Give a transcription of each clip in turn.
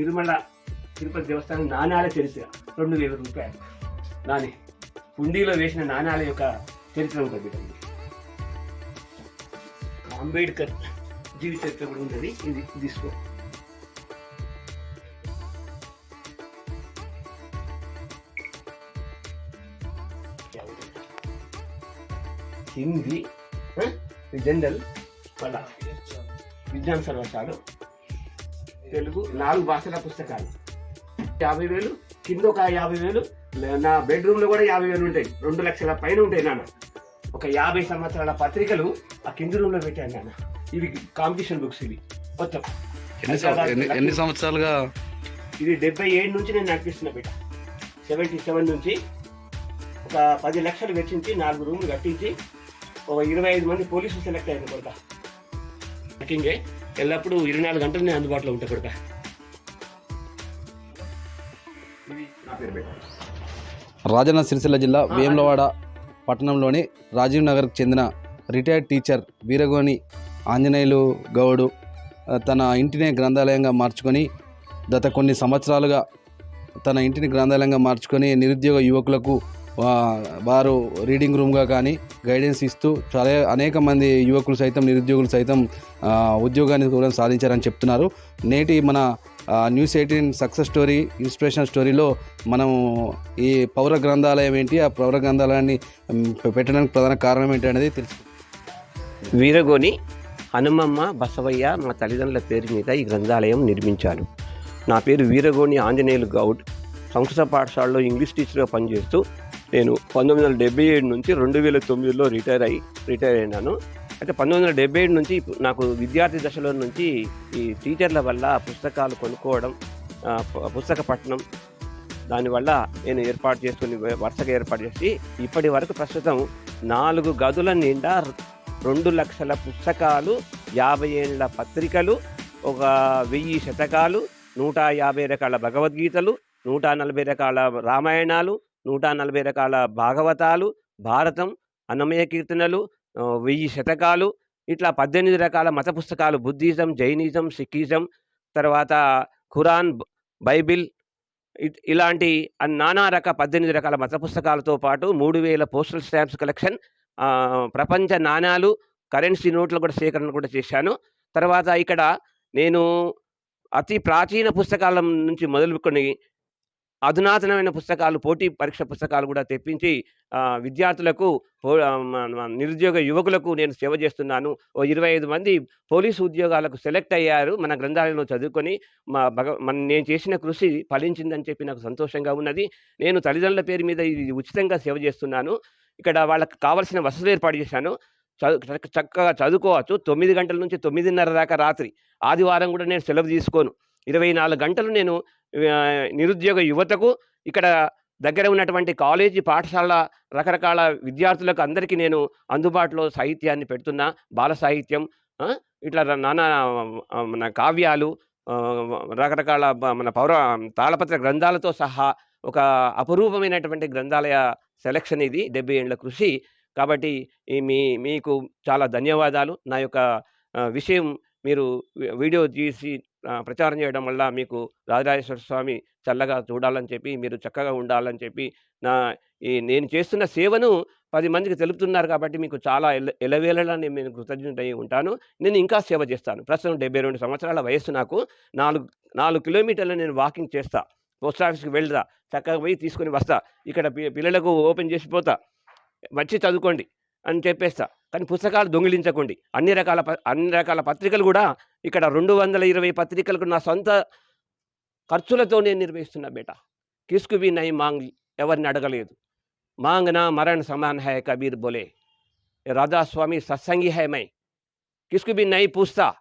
తిరుమల తిరుపతి దేవస్థానం నాణాల చరిత్ర. రెండు వేల రూపాయలు. దాని హుండీలో వేసిన నాణాల యొక్క చరిత్ర ఉంటుంది. అంబేద్కర్ జీవిత చరిత్ర కూడా ఉంటుంది. ఇది తీసుకో. హిందీ జనరల్ మళ్ళా విజ్ఞాన సర్వశాలు తెలుగు నాలుగు భాషల పుస్తకాలు. యాభై వేలు కింద ఒక యాభై వేలు నా బెడ్రూమ్లో కూడా యాభై వేలు ఉంటాయి. రెండు లక్షల పైన ఉంటాయి నాన్న. ఒక యాభై సంవత్సరాల పత్రికలు ఆ కింది రూమ్లో పెట్టాను నాన్న. ఇవి కాంపిటీషన్ బుక్స్ ఇవి. మొత్తం. ఎన్ని సంవత్సరాలుగా? ఇది డెబ్బై ఏడు నుంచి నేను నడిపిస్తున్నా బిడ్డ. సెవెంటీ సెవెన్ నుంచి ఒక పది లక్షలు వెచ్చించి నాలుగు రూములు కట్టించి ఒక ఇరవై ఐదు మంది పోలీసులు సెలెక్ట్ అయ్యారు కొడుక బుకింగే ఎల్లప్పుడూ ఇరవై నాలుగు గంటలు నేను అందుబాటులో ఉంటా కొడుక రాజన్న సిరిసిల్ల జిల్లా వేములవాడ పట్టణంలోని రాజీవ్ నగర్కి చెందిన రిటైర్డ్ టీచర్ వీరగోని ఆంజనేయులు గౌడు తన ఇంటినే గ్రంథాలయంగా మార్చుకొని గత కొన్ని సంవత్సరాలుగా తన ఇంటిని గ్రంథాలయంగా మార్చుకొని నిరుద్యోగ యువకులకు వారు రీడింగ్ రూమ్గా కానీ గైడెన్స్ ఇస్తూ చాలా అనేక మంది యువకులు సైతం నిరుద్యోగులు సైతం ఉద్యోగాన్ని కూడా సాధించారని చెప్తున్నారు. నేటి మన news eighteen success story inspiration స్టోరీలో మనము ఈ పౌర గ్రంథాలయం ఏంటి ఆ పౌర గ్రంథాలయాన్ని పెట్టడానికి ప్రధాన కారణం ఏంటి అనేది తెలుసు. వీరగోని హనుమమ్మ బసవయ్య మా తల్లిదండ్రుల పేరు మీద ఈ గ్రంథాలయం నిర్మించారు. నా పేరు వీరగోని ఆంజనేయులు గౌడ్. సంస్కృత పాఠశాలలో ఇంగ్లీష్ టీచర్గా పనిచేస్తూ నేను పంతొమ్మిది వందల డెబ్బై ఏడు నుంచి రెండు వేల తొమ్మిదిలో రిటైర్ అయ్యి రిటైర్ అయినాను. అయితే పంతొమ్మిది వందల డెబ్బై ఏడు నుంచి నాకు విద్యార్థి దశలో నుంచి ఈ టీచర్ల వల్ల పుస్తకాలు కొనుక్కోవడం పుస్తక పట్టణం దానివల్ల నేను ఏర్పాటు చేసుకుని వరుసగా ఏర్పాటు చేసి ఇప్పటి వరకు ప్రస్తుతం నాలుగు గదుల నిండా రెండు లక్షల పుస్తకాలు యాభై ఏళ్ళ పత్రికలు ఒక వెయ్యి శతకాలు నూట యాభై రకాల భగవద్గీతలు నూట నలభై రకాల రామాయణాలు నూట నలభై రకాల భాగవతాలు భారతం అన్నమయ కీర్తనలు వెయ్యి శతకాలు ఇట్లా పద్దెనిమిది రకాల మత పుస్తకాలు బుద్ధిజం జైనిజం సిక్కిజం తర్వాత ఖురాన్ బైబిల్ ఇట్- ఇలాంటి నానా రక పద్దెనిమిది రకాల మత పుస్తకాలతో పాటు మూడు వేల పోస్టల్ స్టాంప్స్ కలెక్షన్ ప్రపంచ నాణాలు కరెన్సీ నోట్లు కూడా సేకరణ కూడా చేశాను. తర్వాత ఇక్కడ నేను అతి ప్రాచీన పుస్తకాల నుంచి మొదలుకొని అధునాతనమైన పుస్తకాలు పోటీ పరీక్ష పుస్తకాలు కూడా తెప్పించి విద్యార్థులకు పో- నిరుద్యోగ యువకులకు నేను సేవ చేస్తున్నాను. ఓ ఇరవై ఐదు మంది పోలీసు ఉద్యోగాలకు సెలెక్ట్ అయ్యారు. మన గ్రంథాలయంలో చదువుకొని మా భగ మన నేను చేసిన కృషి ఫలించిందని చెప్పి నాకు సంతోషంగా ఉన్నది. నేను తల్లిదండ్రుల పేరు మీద ఇది ఉచితంగా సేవ చేస్తున్నాను. ఇక్కడ వాళ్ళకి కావాల్సిన వసతులు ఏర్పాటు చేశాను. చదువు చక్క- చక్కగా చదువుకోవచ్చు. తొమ్మిది గంటల నుంచి తొమ్మిదిన్నర దాకా రాత్రి. ఆదివారం కూడా నేను సెలవు తీసుకోను. ఇరవై నాలుగు గంటలు నేను నిరుద్యోగ యువతకు ఇక్కడ దగ్గర ఉన్నటువంటి కాలేజీ పాఠశాల రకరకాల విద్యార్థులకు అందరికీ నేను అందుబాటులో సాహిత్యాన్ని పెడుతున్నా. బాల సాహిత్యం ఇట్లా నానా మన కావ్యాలు రకరకాల మన పౌర తాళపత్ర గ్రంథాలతో సహా ఒక అపురూపమైనటువంటి గ్రంథాలయ సెలక్షన్ ఇది డెబ్బై ఏళ్ళ కృషి. కాబట్టి ఈ మీ మీకు చాలా ధన్యవాదాలు. నా యొక్క విషయం మీరు వీడియో తీసి ప్రచారం చేయడం వల్ల మీకు రాజరాజేశ్వర స్వామి చల్లగా చూడాలని చెప్పి మీరు చక్కగా ఉండాలని చెప్పి నా ఈ నేను చేస్తున్న సేవను పది మందికి తెలుపుతున్నారు కాబట్టి మీకు చాలా ఎల ఎలవేళలా నేను నేను కృతజ్ఞతై ఉంటాను. నేను ఇంకా సేవ చేస్తాను. ప్రస్తుతం డెబ్బై రెండు సంవత్సరాల వయస్సు నాకు. నాలుగు నాలుగు కిలోమీటర్లు నేను వాకింగ్ చేస్తా. పోస్ట్ ఆఫీస్కి వెళ్దా చక్కగా పోయి తీసుకొని వస్తా. ఇక్కడ పిల్లలకు ఓపెన్ చేసిపోతా వచ్చి చదువుకోండి అని చెప్పేస్తా. కానీ పుస్తకాలు దొంగిలించకండి. అన్ని రకాల ప- అన్ని రకాల పత్రికలు కూడా ఇక్కడ రెండు వందల ఇరవై పత్రికలకు నా సొంత ఖర్చులతో నేను నిర్వహిస్తున్నా బేట. కిస్కుబి నై మాంగ్ ఎవరిని అడగలేదు. మాంగ్ నా మరణ్ సమాన్ హై కబీర్ బోలే. రాధాస్వామి సత్సంగి హై మై. కిస్కు నై పూస్తా.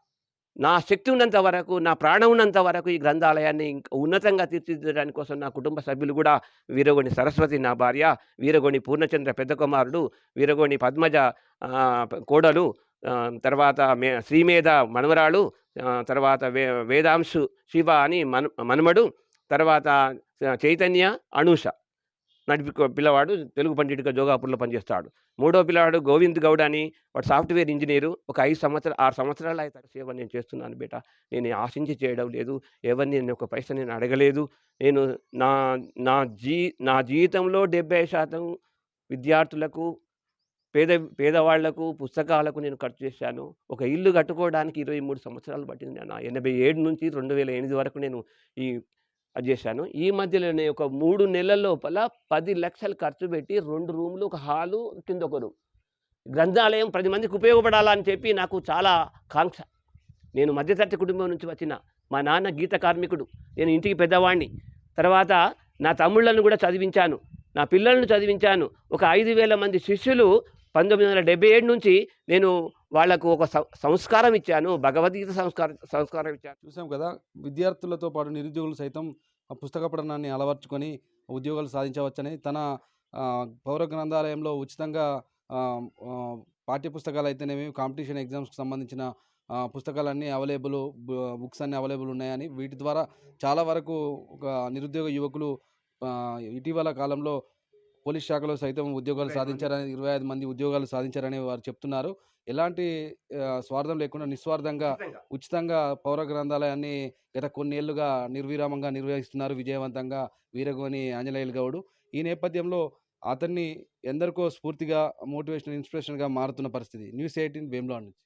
నా శక్తి ఉన్నంత వరకు నా ప్రాణం ఉన్నంత వరకు ఈ గ్రంథాలయాన్ని ఇంకా ఉన్నతంగా తీర్చిదిద్దడానికి కోసం నా కుటుంబ సభ్యులు కూడా వీరగోణి సరస్వతి నా భార్య వీరగోణి పూర్ణచంద్ర పెద్ద కుమారుడు వీరగోణి పద్మజ కోడలు తర్వాత మే శ్రీమేధ మనవరాలు తర్వాత వే వేదాంశు శివ అని మన్ మనుమడు తర్వాత చైతన్య అనూష. నడిపి పిల్లవాడు తెలుగు పండితుడిగా జోగాపూర్లో పనిచేస్తాడు. మూడో పిల్లవాడు గోవింద్ గౌడ్ అని వాడు సాఫ్ట్వేర్ ఇంజనీరు ఒక ఐదు సంవత్సరాలు ఆరు సంవత్సరాలు అయితే సేవ నేను చేస్తున్నాను బేట. నేను ఆశించి చేయడం లేదు ఎవరిని నేను ఒక పైసా నేను అడగలేదు. నేను నా నా జీ నా జీవితంలో డెబ్బై శాతం విద్యార్థులకు పేద పేదవాళ్ళకు పుస్తకాలకు నేను ఖర్చు చేశాను. ఒక ఇల్లు కట్టుకోవడానికి ఇరవై మూడు సంవత్సరాలు పట్టింది. నేను ఎనభై ఏడు నుంచి రెండు వేల ఎనిమిది వరకు నేను ఈ అది చేశాను. ఈ మధ్యలోనే ఒక మూడు నెలల లోపల పది లక్షలు ఖర్చు పెట్టి రెండు రూములు ఒక హాలు కింద ఒక రూమ్. గ్రంథాలయం పది మందికి ఉపయోగపడాలని చెప్పి నాకు చాలా కాంక్ష. నేను మధ్యతరగతి కుటుంబం నుంచి వచ్చిన మా నాన్న గీత కార్మికుడు. నేను ఇంటికి పెద్దవాడిని తర్వాత నా తమ్ముళ్ళను కూడా చదివించాను. నా పిల్లలను చదివించాను. ఒక ఐదు వేల మంది శిష్యులు పంతొమ్మిది వందల డెబ్బై ఏడు నుంచి నేను వాళ్ళకు ఒక సంస్కారం ఇచ్చాను భగవద్గీత సంస్కారం సంస్కారం ఇచ్చాను. చూసాం కదా విద్యార్థులతో పాటు నిరుద్యోగులు సైతం ఆ పుస్తక పఠనాన్ని అలవర్చుకొని ఉద్యోగాలు సాధించవచ్చని తన పౌర గ్రంథాలయంలో ఉచితంగా పాఠ్యపుస్తకాలు పాఠ్య పుస్తకాలు అయితేనేమి కాంపిటీషన్ ఎగ్జామ్స్కి సంబంధించిన పుస్తకాలన్నీ అవైలబుల్ బుక్స్ అన్నీ అవైలబుల్ ఉన్నాయని వీటి ద్వారా చాలా వరకు ఒక నిరుద్యోగ యువకులు ఇటీవల కాలంలో పోలీస్ శాఖలో సైతం ఉద్యోగాలు. సాధించారని ఇరవై ఐదు మంది ఉద్యోగాలు సాధించారని వారు చెప్తున్నారు. ఎలాంటి స్వార్థం లేకుండా నిస్వార్థంగా ఉచితంగా పౌర గ్రంథాలయాన్ని గత కొన్నేళ్ళుగా నిర్విరామంగా నిర్వహిస్తున్నారు విజయవంతంగా వీరగోని ఆంజనేయులు గౌడు. ఈ నేపథ్యంలో అతన్ని ఎందరికో స్ఫూర్తిగా మోటివేషన్ ఇన్స్పిరేషన్గా మారుతున్న పరిస్థితి. న్యూస్ ఎయిటీన్ వేమ్లో నుంచి.